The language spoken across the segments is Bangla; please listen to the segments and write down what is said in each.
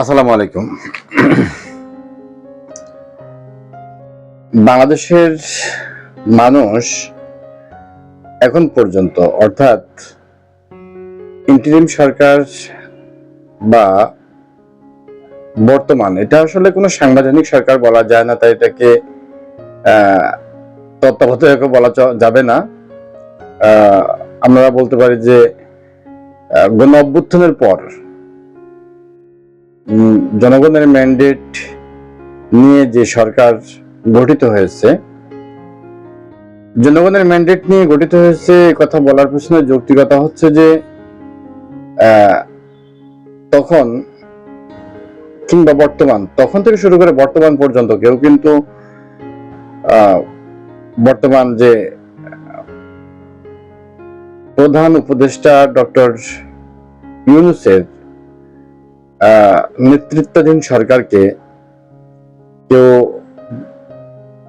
আসসালামু আলাইকুম। বাংলাদেশের মানুষ এখন পর্যন্ত, অর্থাৎ ইন্টারিম সরকার বা বর্তমান, এটা আসলে কোনো সাংবিধানিক সরকার বলা যায় না, তাই এটাকে তত্ত্বাবধায়ক বলা যাবে না। আমরা বলতে পারি যে গণ অভ্যুত্থানের পর জনগণের ম্যান্ডেট নিয়ে যে সরকার গঠিত হয়েছে জনগণের ম্যান্ডেট নিয়ে গঠিত হয়েছে কথা বলার পিছনে যৌক্তিকতা হচ্ছে যে তখন কিংবা বর্তমান তখন থেকে শুরু করে বর্তমান পর্যন্ত কেউ কিন্তু বর্তমান যে প্রধান উপদেষ্টা ডক্টর ইউনুসের আহ, নেতৃত্বাধীন সরকারকে কেউ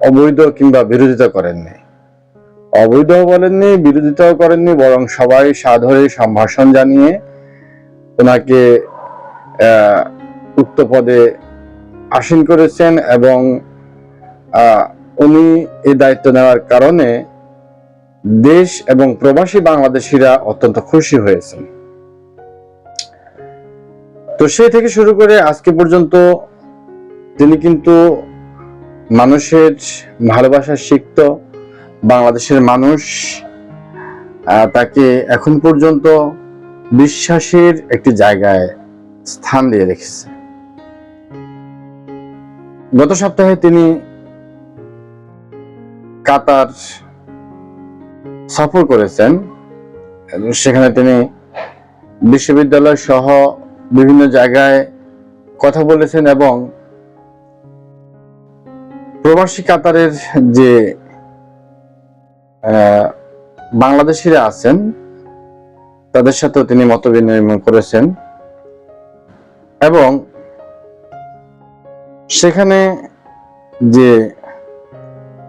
অবৈধ কিংবা বিরোধিতা করেননি। অবৈধ বলেননি, বিরোধিতাও করেননি, বরং সবাই সাদরে সম্ভাষণ জানিয়ে ওনাকে উক্ত পদে আসীন করেছেন এবং উনি এই দায়িত্ব নেওয়ার কারণে দেশ এবং প্রবাসী বাংলাদেশিরা অত্যন্ত খুশি হয়েছেন। তো সেই থেকে শুরু করে আজকে পর্যন্ত তিনি কিন্তু মানুষের ভালোবাসা শিখত বাংলাদেশের মানুষ তাকে এখন পর্যন্ত বিশ্বাসের একটি জায়গায় স্থান দিয়ে রেখেছে। গত সপ্তাহে তিনি কাতার সফর করেছেন। সেখানে তিনি বিশ্ববিদ্যালয় সহ বিভিন্ন জায়গায় কথা বলেছেন এবং প্রবাসী কাতারের যে বাংলাদেশিরা আছেন, তাদের সাথেও তিনি মত বিনিময় করেছেন। এবং সেখানে যে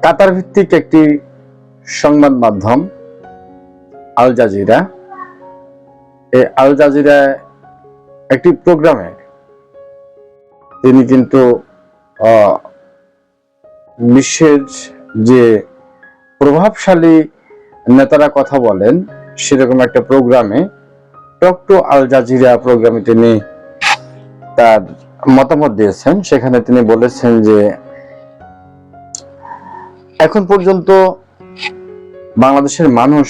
কাতার ভিত্তিক একটি সংবাদ মাধ্যম, আল জাজিরা, এই আল জাজিরা একটি প্রোগ্রামে তিনি কিন্তু বিশ্বের যে প্রভাবশালী নেতারা কথা বলেন, সেরকম একটা প্রোগ্রামে টক টু আল জাজিরা প্রোগ্রামে তিনি তার মতামত দিয়েছেন। সেখানে তিনি বলেছেন যে, এখন পর্যন্ত বাংলাদেশের মানুষ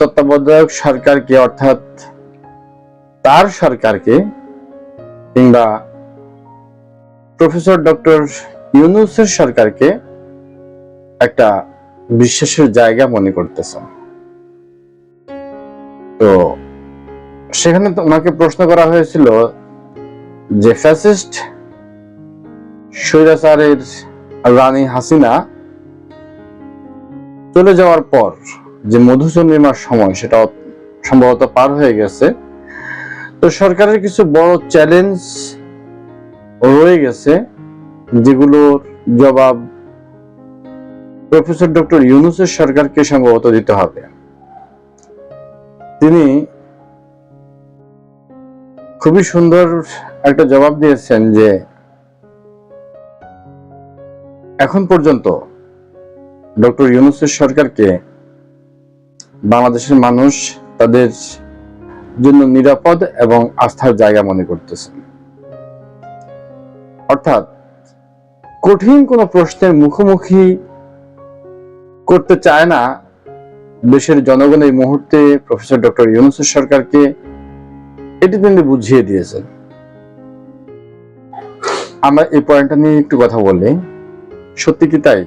তত্ত্বাবধায়ক সরকারকে অর্থাৎ তার সরকারকে কিংবা প্রফেসর ডক্টর ইউনুসের সরকারকে একটা বিশ্বাসের জায়গা মনে করতেছেন। তো সেখানে তো ওনাকে প্রশ্ন করা হয়েছিল যে ফ্যাসিস্ট স্বৈরাচারের রানী হাসিনা চলে যাওয়ার পর যে মধুচন্দ্রিমার সময় সেটা সম্ভবত পার হয়ে গেছে তো সরকারের কিছু বড় চ্যালেঞ্জ রয়ে গেছে, যেগুলোর জবাব প্রফেসর ডক্টর ইউনুসের সরকারকে সম্ভবত দিতে হবে। তিনি খুবই সুন্দর একটা জবাব দিয়েছেন যে, এখন পর্যন্ত ডক্টর ইউনুসের সরকারকে বাংলাদেশের মানুষ তাদের জন্য নিরাপদ এবং আস্থার জায়গা মনে করতেছেন অর্থাৎ, কঠিন কোনো প্রশ্নের মুখোমুখি করতে চায় না দেশের জনগণ এই মুহূর্তে প্রফেসর ডক্টর ইউনুসের সরকারকে। এটি তিনি বুঝিয়ে দিয়েছেন। আমরা এই পয়েন্টটা নিয়ে একটু কথা বলি। সত্যি কি তাই?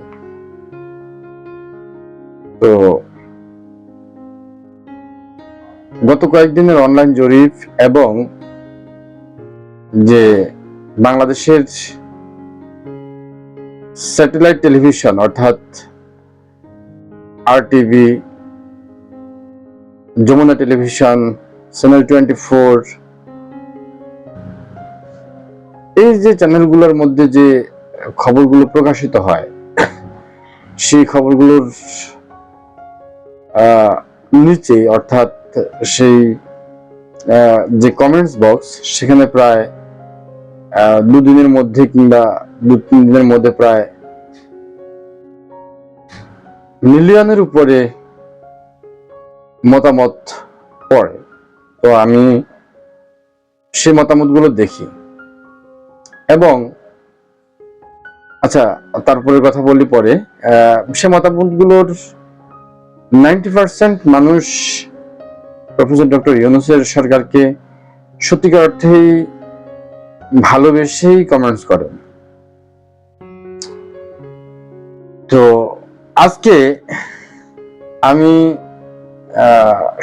তো গত কয়েকদিনের অনলাইন জরিপ এবং যে বাংলাদেশের স্যাটেলাইট টেলিভিশন অর্থাৎ R TV Jamuna television channel twenty four এই যে চ্যানেলগুলোর মধ্যে যে খবরগুলো প্রকাশিত হয়, সেই খবরগুলোর নিচে, অর্থাৎ সেই যে কমেন্টস বক্স সেখানে প্রায় দুদিনের মধ্যে কিংবা দু তিন দিনের মধ্যে প্রায় মিলিয়নের উপরে মতামত পড়ে। তো আমি সে মতামতগুলো দেখি। এবং আচ্ছা তারপরে কথা বলি পরে সে মতামতগুলোর নাইনটি পার্সেন্ট মানুষ প্রফেসর ডক্টর ইউনুসের সরকারকে সত্যিকার অর্থেই ভালোবেসেই কমেন্টস করেন। তো আজকে আমি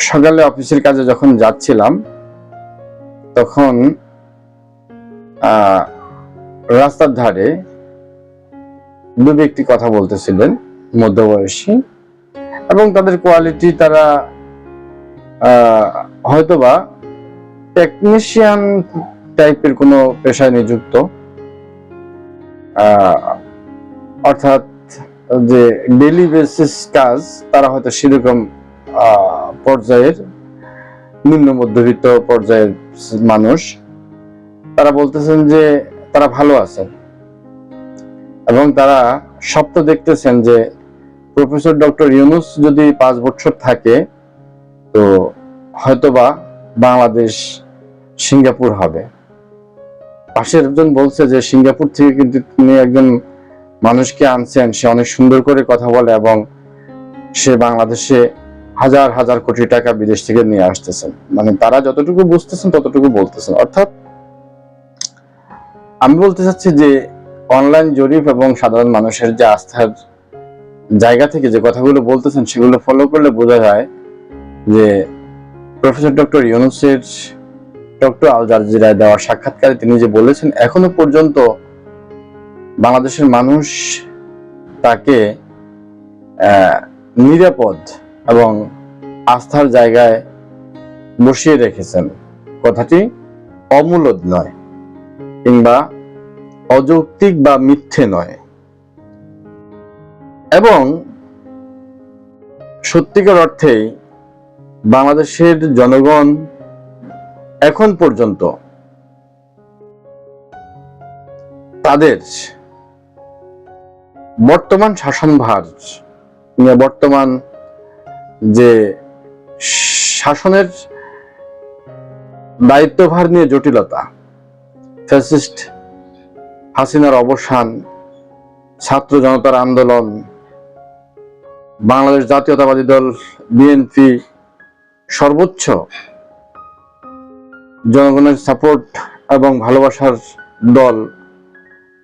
সকালে অফিসের কাজে যখন যাচ্ছিলাম, তখন রাস্তার ধারে দু ব্যক্তি কথা বলতেছিলেন, মধ্যবয়সী, এবং তাদের কোয়ালিটি তারা হয়তোবা টেকনিশিয়ান টাইপের কোনো পেশায় নিযুক্ত। অর্থাৎ যে ডেলি বেসিস কাজ, তারা হয়তো সেরকম পর্যায়ের নিম্ন, মধ্যবিত্ত পর্যায়ের মানুষ। তারা বলতেছেন যে তারা ভালো আছেন। এবং তারা স্বপ্ন দেখতেছেন যে প্রফেসর ডক্টর ইউনুস যদি পাঁচ বছর থাকে তো হয়তোবা বাংলাদেশ সিঙ্গাপুর হবে। পাশের একজন বলছে যে সিঙ্গাপুর থেকে কিন্তু তিনি একজন মানুষকে আনছেন, সে অনেক সুন্দর করে কথা বলে এবং সে বাংলাদেশে হাজার হাজার কোটি টাকা বিদেশ থেকে নিয়ে আসতেছেন। মানে তারা যতটুকু বুঝতেছেন, ততটুকু বলতেছেন। অর্থাৎ আমি বলতে চাচ্ছি যে অনলাইন জরিপ এবং সাধারণ মানুষের যে আস্থার জায়গা থেকে যে কথাগুলো বলতেছেন, সেগুলো ফলো করলে বোঝা যায় যে প্রফেসর ডক্টর ইউনুসের ডক্টর আল জাজিরায় দেওয়া সাক্ষাৎকারে তিনি যে বলেছেন, এখনও পর্যন্ত বাংলাদেশের মানুষ তাকে নিরাপদ এবং আস্থার জায়গায় বসিয়ে রেখেছেন। কথাটি অমূলদ নয় কিংবা অযৌক্তিক বা মিথ্যে নয়। এবং সত্যিকার অর্থেই বাংলাদেশের জনগণ এখন পর্যন্ত তাদের বর্তমান শাসনভার বর্তমান যে শাসনের দায়িত্বভার নিয়ে জটিলতা, ফ্যাসিস্ট হাসিনার অবসান, ছাত্র জনতার আন্দোলন, বাংলাদেশ জাতীয়তাবাদী দল, বিএনপি সর্বোচ্চ জনগণের সাপোর্ট এবং ভালোবাসার দল,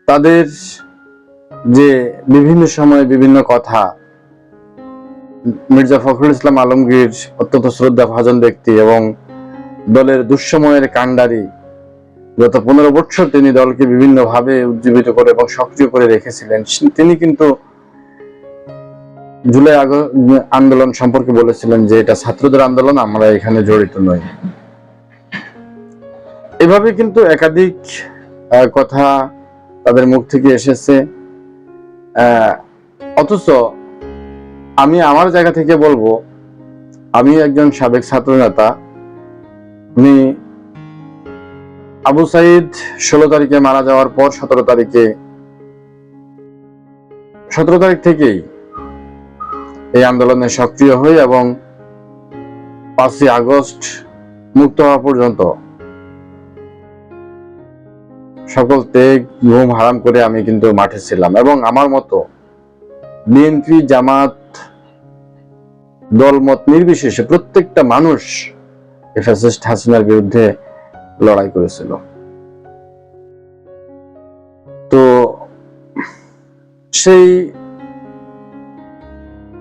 তাদের যে বিভিন্ন সময়ে বিভিন্ন কথা, মির্জা ফখরুল ইসলাম আলমগীর অত্যন্ত শ্রদ্ধা ভাজন ব্যক্তি এবং দলের দুঃসময়ের কাণ্ডারি, গত পনেরো বছর তিনি দলকে বিভিন্নভাবে উজ্জীবিত করে এবং সক্রিয় করে রেখেছিলেন, তিনি কিন্তু জুলাই আন্দোলন সম্পর্কে বলেছিলেন যে এটা ছাত্রদের আন্দোলন, আমরা এখানে জড়িত নই। এভাবে কিন্তু একাধিক কথা তাদের মুখ থেকে এসেছে। অথচ আমি আমার জায়গা থেকে বলব, আমি একজন সাবেক ছাত্র নেতা, উনি আবু সাইদ ষোলো তারিখে মারা যাওয়ার পর সতেরো তারিখে, সতেরো তারিখ থেকেই এই আন্দোলনে সক্রিয় হই এবং পাঁচই আগস্ট মুক্ত হওয়া পর্যন্ত সকল ত্যাগ ঘুম হারাম করে আমি কিন্তু মাঠে ছিলাম এবং আমার মতো বিএনপি জামাত দলমত নির্বিশেষে প্রত্যেকটা মানুষ ফ্যাসিস্ট হাসিনার বিরুদ্ধে লড়াই করেছিল। তো সেই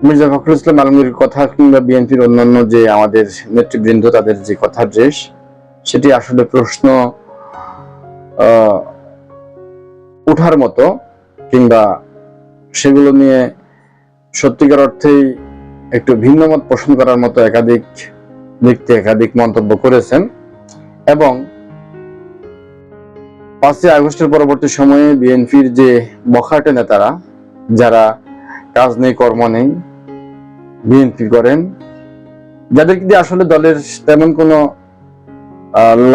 মির্জা ফখরুল ইসলাম আলমগীর কথা কিংবা বিএনপির অন্যান্য যে আমাদের নেতৃবৃন্দ, তাদের যে কথা ড্রেস সেটি আসলে প্রশ্ন উঠার মতো কিংবা সেগুলো নিয়ে সত্যিকার অর্থেই একটু ভিন্ন মত পোষণ করার মতো একাধিক ব্যক্তি একাধিক মন্তব্য করেছেন এবং পাঁচই আগস্টের পরবর্তী সময়ে বিএনপির যে বখাটে নেতারা, যারা কাজ নেই, কর্ম নেই বিএনপি করেন। যাদেরকে দিয়ে আসলে দলের তেমন কোনো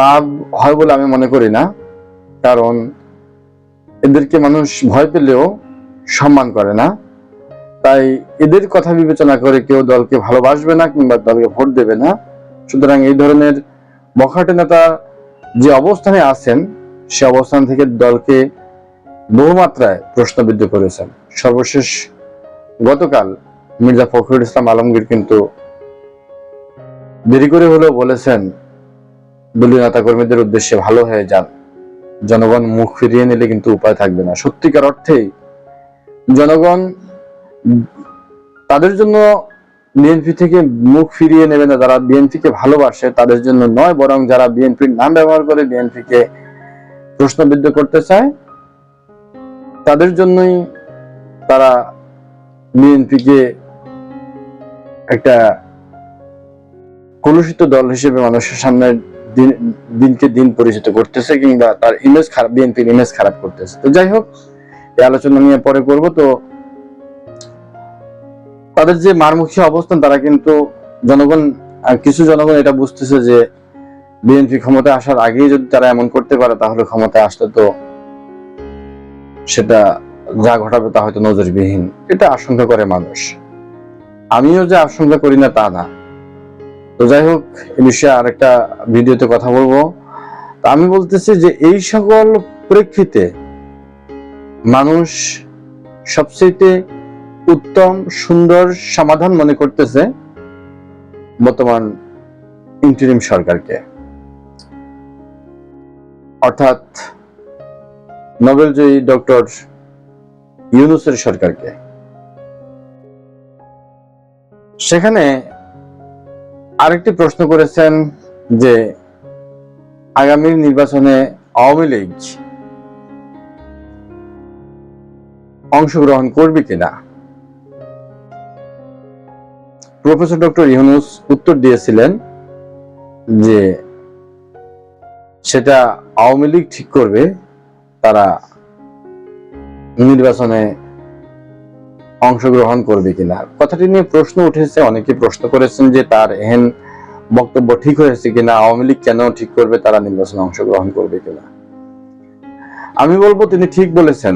লাভ হয় বলে আমি মনে করি না। কারণ এদেরকে মানুষ ভয় পেলেও সম্মান করে না। তাই এদের কথা বিবেচনা করে কেউ দলকে ভালোবাসবে না কিংবা দলকে ভোট দেবে না। সুতরাং এই ধরনের বখাটে নেতা যে অবস্থানে আছেন, সে অবস্থান থেকে দলকে বহুমাত্রায় প্রশ্নবিদ্ধ করেছেন। সর্বশেষ গতকাল মির্জা ফখরুল ইসলাম আলমগীর কিন্তু দেরি করে হলেও বলেছেন, দলীয় নেতা কর্মীদের উদ্দেশ্যে ভালো হয়ে যান। জনগণ মুখ ফিরিয়ে নিলে কিন্তু উপায় থাকবে না। সত্যিকার অর্থেই জনগণ তাদের জন্য বিএনপি থেকে মুখ ফিরিয়ে নেবে না, যারা বিএনপিকে ভালোবাসে তাদের জন্য নয়, বরং যারা বিএনপির নাম ব্যবহার করে বিএনপিকে প্রশ্নবিদ্ধ করতে চায়, তাদের জন্যই তারা বিএনপিকে একটা কলুষিত দল হিসেবে মানুষের সামনে দিন, দিনকে দিন পরিচিত করতেছে কিংবা তার ইমেজ খারাপ বিএনপির ইমেজ খারাপ করতেছে। তো যাই হোক, এই আলোচনা নিয়ে পরে করব। তো তাদের যে মারমুখী অবস্থান, তারা কিন্তু জনগণ কিছু জনগণ এটা বুঝতেছে যে বিএনপি ক্ষমতায় আসার আগেই যদি তারা এমন করতে পারে, তাহলে ক্ষমতায় আসলে তো সেটা যা ঘটাবে তা হয়তো নজরবিহীন। এটা আশঙ্কা করে মানুষ। আমিও যে আশঙ্কা করি না তা না। তো যাই হোক, এ বিষয়ে আরেকটা ভিডিওতে কথা বলব। তো আমি বলতেছি যে এই সকল প্রেক্ষিতে মানুষ সবচেয়ে উত্তম, সুন্দর সমাধান মনে করতেছে বর্তমান ইন্টারিম সরকারকে। অর্থাৎ নোবেলজয়ী ডক্টর ইউনুসের সরকারকে। সেখানে আরেকটি প্রশ্ন করেছেন যে আগামী নির্বাচনে আওয়ামী লীগ অংশগ্রহণ করবে কিনা? প্রফেসর ডক্টর ইউনুস উত্তর দিয়েছিলেন যে সেটা আওয়ামী লীগ ঠিক করবে, তারা নির্বাচনে অংশগ্রহণ করবে কিনা? কথাটি নিয়ে প্রশ্ন উঠেছে। অনেকে প্রশ্ন করেছেন যে তার এহেন বক্তব্য ঠিক হয়েছে কিনা? আওয়ামী লীগ কেন ঠিক করবে? তারা নির্বাচনে অংশগ্রহণ করবে কিনা? আমি বলব, তিনি ঠিক বলেছেন।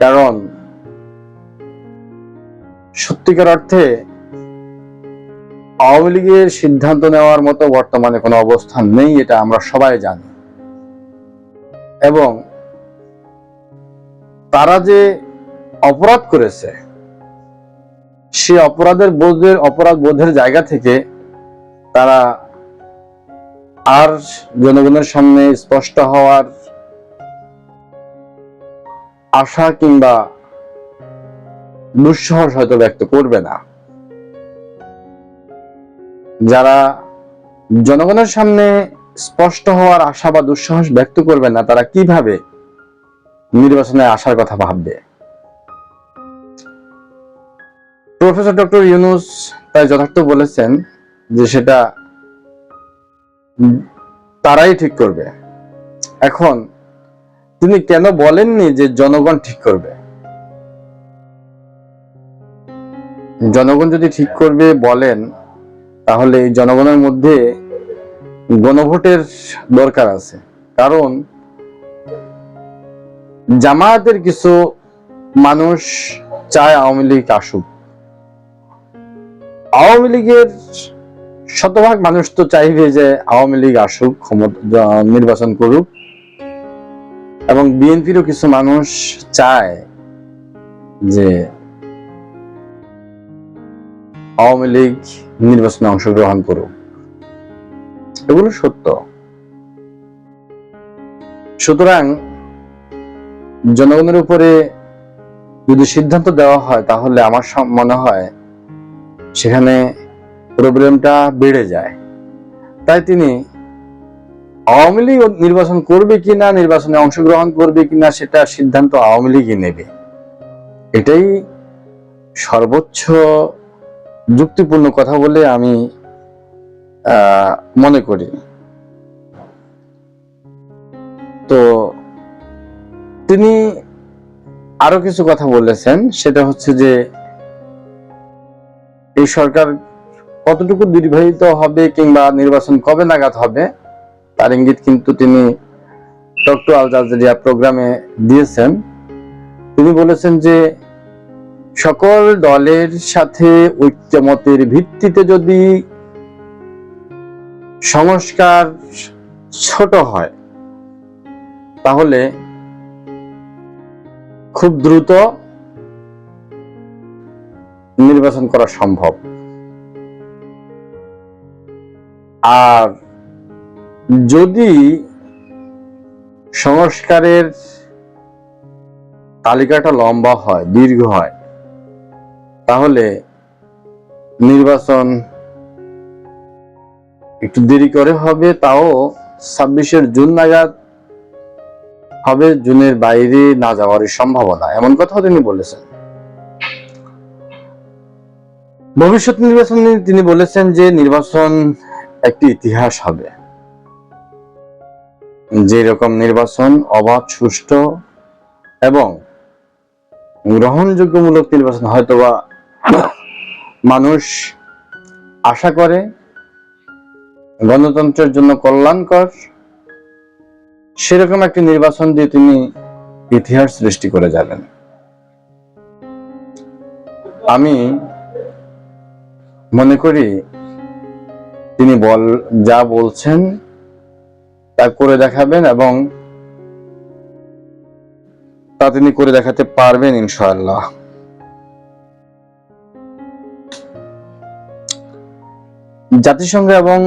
কারণ সত্যিকার অর্থে আওয়ামী লীগের সিদ্ধান্ত নেওয়ার মতো বর্তমানে কোনো অবস্থান নেই, এটা আমরা সবাই জানি। এবং তারা যে অপরাধ করেছে। সে অপরাধের বোধের অপরাধ বোধের জায়গা থেকে তারা আর জনগণের সামনে স্পষ্ট হওয়ার আশা কিংবা দুঃসাহস হয়তো ব্যক্ত করবে না। যারা জনগণের সামনে স্পষ্ট হওয়ার আশা বা দুঃসাহস ব্যক্ত করবে না, তারা কীভাবে নির্বাচনে আসার কথা ভাববে? প্রফেসর ডক্টর ইউনুস তাই যথার্থ বলেছেন যে সেটা তারাই ঠিক করবে। এখন তিনি কেন বলেননি যে জনগণ ঠিক করবে? জনগণ যদি ঠিক করবে বলেন, তাহলে জনগণের মধ্যে গণভোটের দরকার আছে। কারণ জামায়াতের কিছু মানুষ চায় আওয়ামী লীগ আসুক। আওয়ামী লীগের শতভাগ মানুষ তো চাইবে যে আওয়ামী লীগ আসুক নির্বাচন করুক। এবং বিএনপিরও কিছু মানুষ চায় যে আওয়ামী লীগ নির্বাচনে অংশগ্রহণ করুক। এগুলো সত্য। সুতরাং জনগণের উপরে যদি সিদ্ধান্ত দেওয়া হয়, তাহলে আমার মনে হয় সেখানে প্রবলেমটা বেড়ে যায়। তাই তিনি আওয়ামী লীগ নির্বাচন করবে কিনা, নির্বাচনে অংশগ্রহণ করবে কিনা, সেটা সিদ্ধান্ত আওয়ামী লীগই নেবে। এটাই সর্বোচ্চ যুক্তিপূর্ণ কথা বলে আমি মনে করি। তো তিনি আরও কিছু কথা বলেছেন, সেটা হচ্ছে যে এই সরকার কতটুকু দীর্ঘায়িত হবে কিংবা নির্বাচন কবে নাগাদ হবে, তার ইঙ্গিত কিন্তু তিনি ডক্টর আল জাজরিয়া প্রোগ্রামে দিয়েছেন। তিনি বলেছেন যে সকল দলের সাথে ঐক্যমতের ভিত্তিতে যদি সংস্কার ছোট হয়, তাহলে খুব দ্রুত নির্বাচন করা সম্ভব। আর যদি সংস্কারের তালিকাটা লম্বা হয়, দীর্ঘ হয়, তাহলে নির্বাচন একটু দেরি করে হবে, তাও ছাব্বিশের জুন নাগাদ হবে, জুনের বাইরে না যাওয়ার সম্ভাবনা, এমন কথাও তিনি বলেছেন। ভবিষ্যৎ নির্বাচনে তিনি বলেছেন যে নির্বাচন একটি ইতিহাস হবে। যে রকম নির্বাচন অবাধ, সুষ্ঠু এবং গ্রহণযোগ্যমূলক নির্বাচন হয়তোবা মানুষ আশা করে, গণতন্ত্রের জন্য কল্যাণকর, সেরকম একটি নির্বাচন দিয়ে তিনি ইতিহাস সৃষ্টি করে যাবেন। আমি মনে করি তিনি বল, যা বলছেন তা করে দেখাবেন এবং তা তিনি করে দেখাতে পারবেন ইনশাআল্লাহ। জাতিসংঘ এবং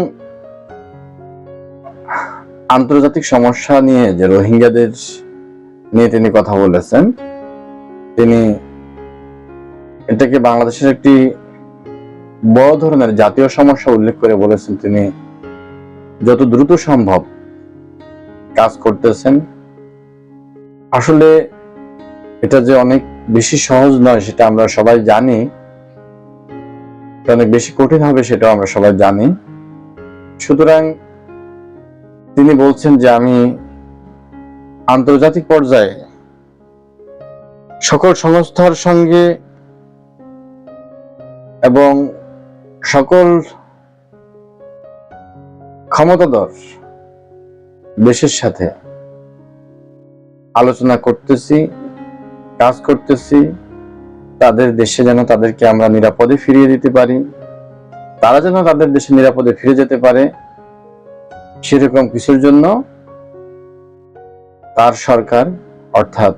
আন্তর্জাতিক সমস্যা নিয়ে যে রোহিঙ্গাদের নিয়ে তিনি কথা বলেছেন, তিনি এটাকে বাংলাদেশের একটি বড় ধরনের জাতীয় সমস্যা উল্লেখ করে বলেছেন তিনি, যত দ্রুত সম্ভব কাজ করতেছেন। আসলে এটা যে অনেক বেশি সহজ নয় সেটা আমরা সবাই জানি। অনেক বেশি কঠিন হবে সেটাও আমরা সবাই জানি। সুতরাং তিনি বলছেন যে আমি আন্তর্জাতিক পর্যায়ে সকল সংস্থার সঙ্গে এবং সকল ক্ষমতাধর দেশের সাথে আলোচনা করতেছি, কাজ করতেছি, তাদের দেশে যেন তাদেরকে আমরা নিরাপদে ফিরিয়ে দিতে পারি, তারা যেন তাদের দেশে নিরাপদে ফিরে যেতে পারে, সেরকম কিছুর জন্য তার সরকার, অর্থাৎ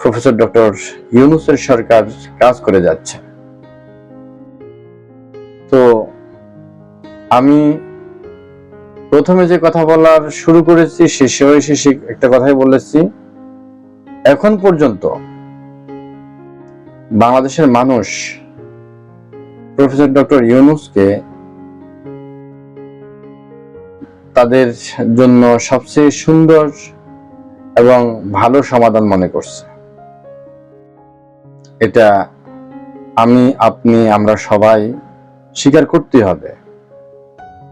প্রফেসর ডক্টর ইউনুসের সরকার কাজ করে যাচ্ছে। আমি প্রথমে যে কথা বলার শুরু করেছি শেষেও শেষে একটা কথাই বলেছি। এখন পর্যন্ত বাংলাদেশের মানুষ প্রফেসর ডক্টর ইউনুসকে তাদের জন্য সবচেয়ে সুন্দর এবং ভালো সমাধান মনে করছে। এটা আমি, আপনি, আমরা সবাই স্বীকার করতে হবে।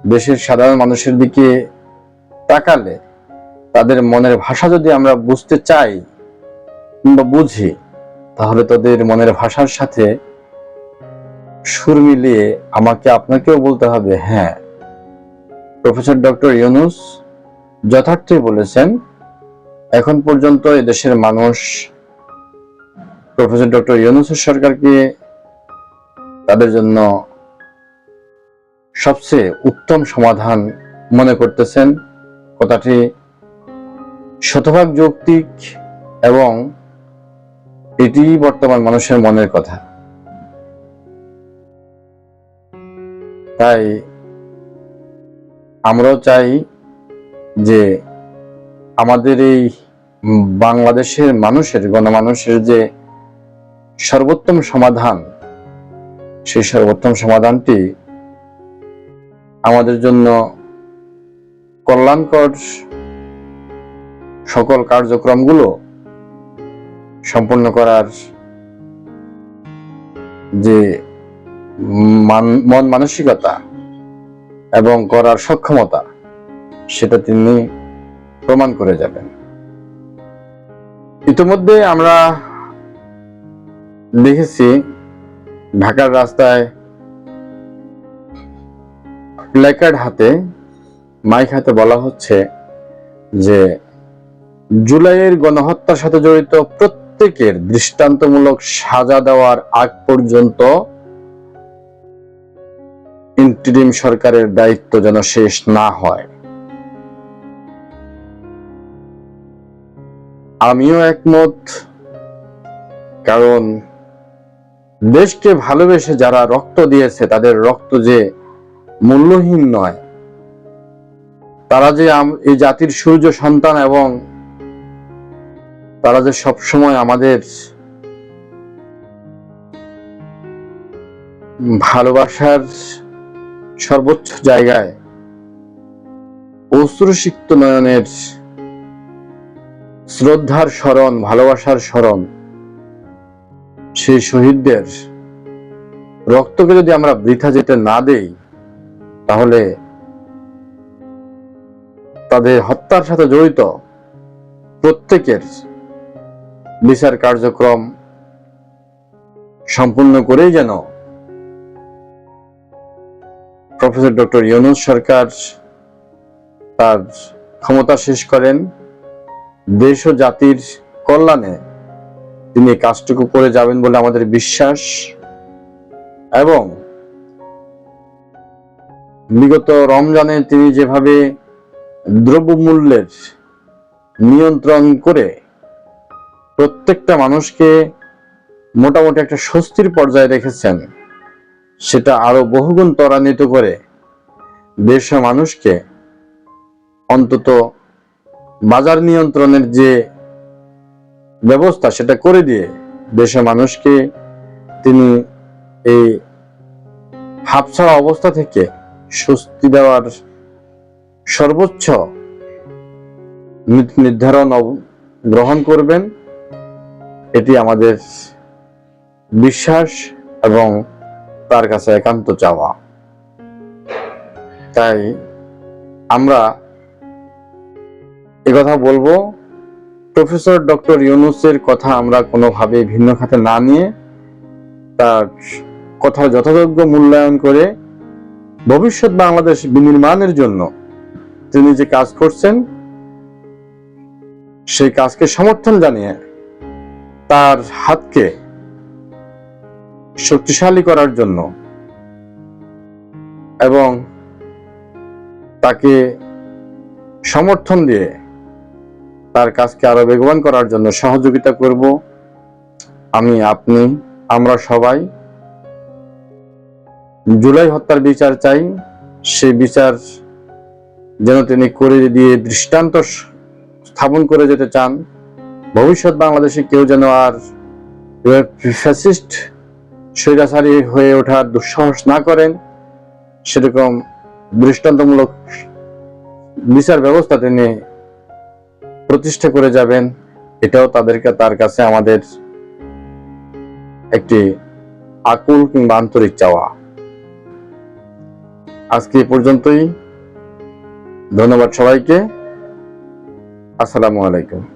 দেশের সাধারণ মানুষের দিকে তাকালে তাদের মনের ভাষা যদি আমরা বুঝতে চাই কিংবা বুঝি, তাহলে তাদের মনের ভাষার সাথে সুর মিলিয়ে আমাকে আপনাকেও বলতে হবে হ্যাঁ। প্রফেসর ডক্টর ইউনুস যথার্থই বলেছেন, এখন পর্যন্ত দেশের মানুষ প্রফেসর ডক্টর ইউনুসের সরকারকে তাদের জন্য সবচেয়ে উত্তম সমাধান মনে করতেছেন কথাটি শতভাগ যৌক্তিক এবং এটি বর্তমান মানুষের মনের কথা। তাই আমরাও চাই যে আমাদের এই বাংলাদেশের মানুষের, গণমানুষের যে সর্বোত্তম সমাধান, সেই সর্বোত্তম সমাধানটি আমাদের জন্য কল্যাণকর সকল কার্যক্রমগুলো সম্পন্ন করার যে মান- মন মানসিকতা এবং করার সক্ষমতা, সেটা তিনি প্রমাণ করে যাবেন। ইতিমধ্যে আমরা দেখেছি ঢাকার রাস্তায় প্ল্যাকার্ড হাতে, মাইক হাতে বলা হচ্ছে যে, জুলাইয়ের গণহত্যার সাথে জড়িত প্রত্যেকের দৃষ্টান্তমূলক সাজা দেওয়ার আগ পর্যন্ত ইন্টিরিম সরকারের দায়িত্ব যেন শেষ না হয়। আমিও একমত, কারণ দেশকে ভালোবেসে যারা রক্ত দিয়েছে, তাদের রক্ত যে মূল্যহীন নয়। তারা যে এই জাতির সূর্য সন্তান এবং তারা যে সবসময় আমাদের ভালোবাসার সর্বোচ্চ জায়গায় অশ্রুসিক্ত নয়নের শ্রদ্ধার স্মরণ, ভালোবাসার স্মরণ, সেই শহীদদের রক্তকে যদি আমরা বৃথা যেতে না দেই তাহলে তাদের হত্যার সাথে জড়িত প্রত্যেকের বিচার কার্যক্রম সম্পূর্ণ করেই যেন প্রফেসর ডক্টর ইউনুস সরকার তার ক্ষমতা শেষ করেন, দেশ ও জাতির কল্যাণে তিনি কাজটুকু করে যাবেন বলে আমাদের বিশ্বাস এবং বিগত রমজানে তিনি যেভাবে দ্রব্যমূল্যের নিয়ন্ত্রণ করে প্রত্যেকটা মানুষকে মোটামুটি একটা স্বস্তির পর্যায়ে রেখেছেন, সেটা আরও বহুগুণ ত্বরান্বিত করে দেশের মানুষকে অন্তত বাজার নিয়ন্ত্রণের যে ব্যবস্থা, সেটা করে দিয়ে দেশের মানুষকে তিনি এই হাফছাড়া অবস্থা থেকে স্বস্তি দেওয়ার সর্বোচ্চ নির্ধারণ গ্রহণ করবেন, এটি আমাদের বিশ্বাস এবং তার কাছে একান্ত চাওয়া। তাই আমরা কথা বলব। প্রফেসর ডক্টর ইউনুসের কথা আমরা কোনোভাবে ভিন্ন খাতে না নিয়ে তার কথার যথাযোগ্য মূল্যায়ন করে ভবিষ্যৎ বাংলাদেশ বিনির্মাণের জন্য তিনি যে কাজ করছেন, সেই কাজকে সমর্থন জানিয়ে তার হাতকে শক্তিশালী করার জন্য এবং তাকে সমর্থন দিয়ে তার কাজকে আরও বেগবান করার জন্য সহযোগিতা করব। আমি, আপনি, আমরা সবাই জুলাই হত্যার বিচার চাই। সে বিচার যেন তিনি করে দিয়ে দৃষ্টান্ত স্থাপন করে যেতে চান। ভবিষ্যৎ বাংলাদেশে কেউ যেন আর ফ্যাসিস্ট স্বৈরাচারী হয়ে ওঠার দুঃসাহস না করেন, সেরকম দৃষ্টান্তমূলক বিচার ব্যবস্থা তিনি প্রতিষ্ঠা করে যাবেন, এটাও তাদেরকে তার কাছে আমাদের একটি আকুল কিংবা আন্তরিক চাওয়া। আজকে এ পর্যন্তই। ধন্যবাদ সবাইকে। আসসালামু আলাইকুম।